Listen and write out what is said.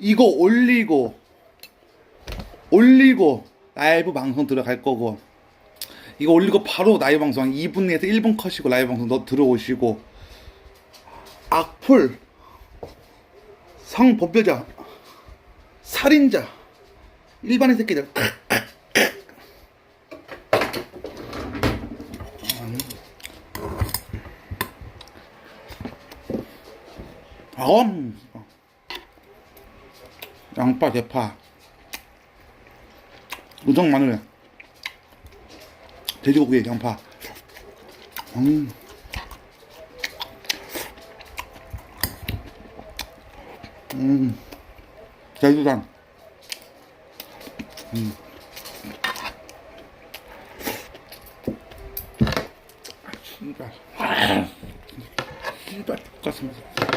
이거 올리고 올리고 라이브 방송 들어갈 거고 이거 올리고 바로 라이브 방송 한 2분에서 1분 컷이고 라이브 방송 너 들어오시고 악플 성범죄자 살인자 일반인 새끼들 음. 양파 대파 우정 마늘 돼지고기 양파 음. 음. 제주산 음. 씨발 씨발 똑같습니다